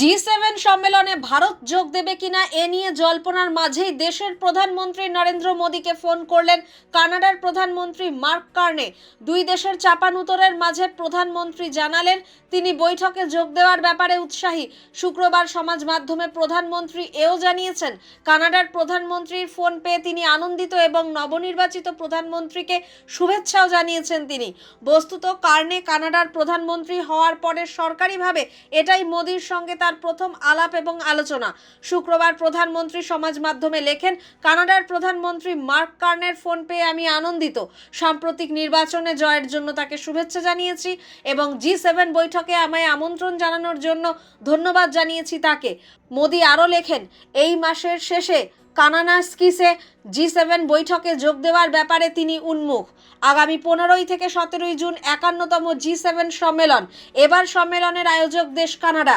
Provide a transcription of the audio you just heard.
G seven সম্মেলনে ভারত যোগ দেবে কিনা এ নিয়ে জল্পনার মাঝেই দেশের প্রধানমন্ত্রী নরেন্দ্র মোদীকে ফোন করলেন কানাডার প্রধানমন্ত্রী মার্ক কার্নে। দুই দেশের চাপানুতরের মাঝে প্রধানমন্ত্রী জানালেন, তিনি বৈঠকে যোগ দেওয়ার ব্যাপারে উৎসাহী। শুক্রবার সমাজ মাধ্যমে প্রধানমন্ত্রী এও জানিয়েছেন, কানাডার প্রধানমন্ত্রীর ফোন পেয়ে তিনি আনন্দিত এবং নবনির্বাচিত প্রধানমন্ত্রীকে শুভেচ্ছাও জানিয়েছেন তিনি। বস্তুত কার্নে কানাডার প্রধানমন্ত্রী হওয়ার পরে সরকারিভাবে এটাই মোদীর সঙ্গে তার প্রথম আলাপ এবং আলোচনা। শুক্রবার প্রধানমন্ত্রী সমাজ মাধ্যমে লেখেন, কানাডার প্রধানমন্ত্রী মার্ক কার্নের ফোন পেয়ে আমি আনন্দিত। সাম্প্রতিক নির্বাচনে জয়ের জন্য তাকে শুভেচ্ছা জানিয়েছি এবং জি সেভেন বৈঠকে আমায় আমন্ত্রণ জানানোর জন্য ধন্যবাদ জানিয়েছি তাকে। মোদি আরও লেখেন, এই মাসের শেষে কানানাস্কিসে জি সেভেন বৈঠকে যোগ দেওয়ার ব্যাপারে তিনি উন্মুখ। আগামী পনেরোই থেকে সতেরোই জুন একান্নতম জি সেভেন সম্মেলন। এবার সম্মেলনের আয়োজক দেশ কানাডা।